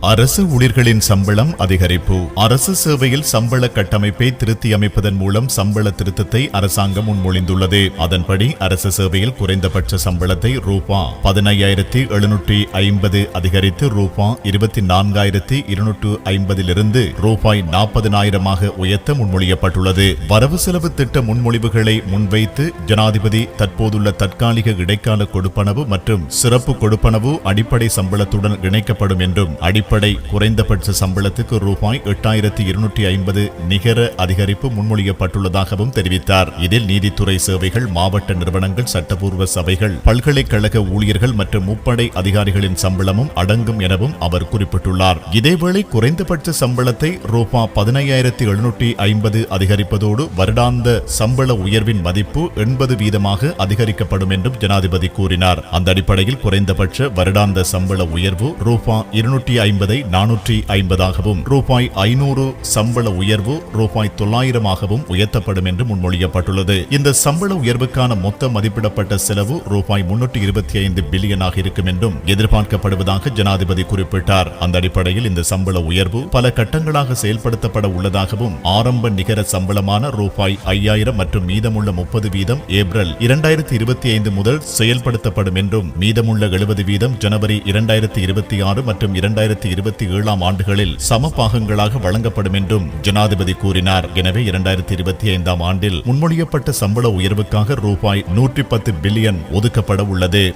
அரசு ஊழியர்களின் சம்பளம் அதிகரிப்பு. அரசு சேவையில் சம்பள கட்டமைப்பை திருத்தி அமைப்பதன் மூலம் சம்பள திருத்தத்தை அரசாங்கம் முன்மொழிந்துள்ளது. அதன்படி அரசு சேவையில் குறைந்தபட்ச சம்பளத்தை ரூபா பதினையாயிரத்தி எழுநூற்றி ஐம்பது அதிகரித்து ரூபா இருபத்தி நான்காயிரத்தி இருநூற்று ஐம்பதிலிருந்து ரூபாய் நாற்பதினாயிரமாக உயர்த்த முன்மொழியப்பட்டுள்ளது. வரவு செலவு திட்ட முன்மொழிவுகளை முன்வைத்து ஜனாதிபதி தற்போதுள்ள தற்காலிக இடைக்கால கொடுப்பனவு மற்றும் சிறப்பு கொடுப்பனவு அடிப்படை சம்பளத்துடன் இணைக்கப்படும் என்றும் அடிப்படை குறைந்தபட்ச சம்பளத்துக்கு ரூபாய் எட்டாயிரத்தி இருநூற்றி ஐம்பது நிகர அதிகரிப்பு முன்மொழியப்பட்டுள்ளதாகவும் தெரிவித்தார். இதில் நீதித்துறை சேவைகள் மாவட்ட நிறுவனங்கள் சட்டப்பூர்வ சபைகள் பல்கலைக்கழக ஊழியர்கள் மற்றும் முப்படை அதிகாரிகளின் சம்பளமும் அடங்கும் எனவும் அவர் குறிப்பிட்டுள்ளார். இதேவேளை குறைந்தபட்ச சம்பளத்தை ரூபா பதினையாயிரத்தி எழுநூற்றி ஐம்பது அதிகரிப்பதோடு வருடாந்த சம்பள உயர்வின் மதிப்பு எண்பது வீதமாக அதிகரிக்கப்படும் என்றும் ஜனாதிபதி கூறினார். அந்த அடிப்படையில் குறைந்தபட்ச வருடாந்த சம்பள உயர்வு ரூபா இருநூற்றி ஐம்பது நானூற்றி ஐம்பதாகவும் ரூபாய் ஐநூறு சம்பள உயர்வு ரூபாய் தொள்ளாயிரமாகவும் உயர்த்தப்படும் என்று முன்மொழியப்பட்டுள்ளது. இந்த சம்பள உயர்வுக்கான மொத்த மதிப்பிடப்பட்ட செலவு ரூபாய் முன்னூற்றி இருபத்தி ஐந்து பில்லியனாக இருக்கும் என்றும் எதிர்பார்க்கப்படுவதாக ஜனாதிபதி குறிப்பிட்டார். அந்த அடிப்படையில் இந்த சம்பள உயர்வு பல கட்டங்களாக செயல்படுத்தப்பட உள்ளதாகவும் ஆரம்ப நிகர சம்பளமான ரூபாய் ஐயாயிரம் மற்றும் மீதமுள்ள முப்பது வீதம் ஏப்ரல் இரண்டாயிரத்தி இருபத்தி ஐந்து முதல் செயல்படுத்தப்படும் என்றும் மீதமுள்ள எழுபது வீதம் ஜனவரி இரண்டாயிரத்தி இருபத்தி ஆறு மற்றும் இரண்டாயிரத்தி இரண்டாயிரத்தி இருபத்தி ஏழாம் ஆண்டுகளில் சம பாகங்களாக வழங்கப்படும் என்றும் ஜனாதிபதி கூறினார். எனவே இரண்டாயிரத்தி இருபத்தி ஐந்தாம் ஆண்டில் முன்மொழியப்பட்ட சம்பள உயர்வுக்காக ரூபாய் நூற்றி பத்து பில்லியன் ஒதுக்கப்பட உள்ளது.